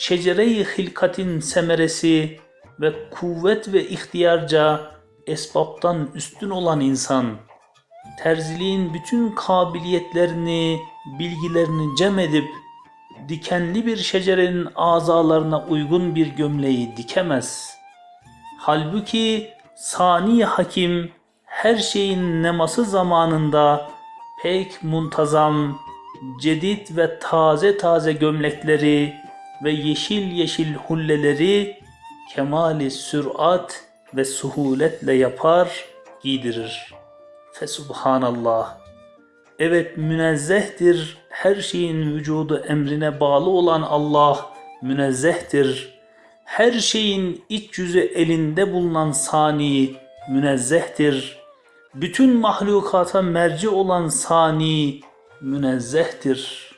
şecere-i hilkatin semeresi ve kuvvet ve ihtiyarca esbaptan üstün olan insan, terziliğin bütün kabiliyetlerini, bilgilerini cem edip dikenli bir şecerenin azalarına uygun bir gömleği dikemez. Halbuki sani hakim her şeyin neması zamanında pek muntazam, cedid ve taze taze gömlekleri ve yeşil yeşil hulleleri kemali sürat ve suhuletle yapar, giydirir. Fesubhanallah. Evet münezzehtir. Her şeyin vücudu emrine bağlı olan Allah münezzehtir. Her şeyin iç yüzü elinde bulunan sani münezzehtir. Bütün mahlukata merci olan sani münezzehtir.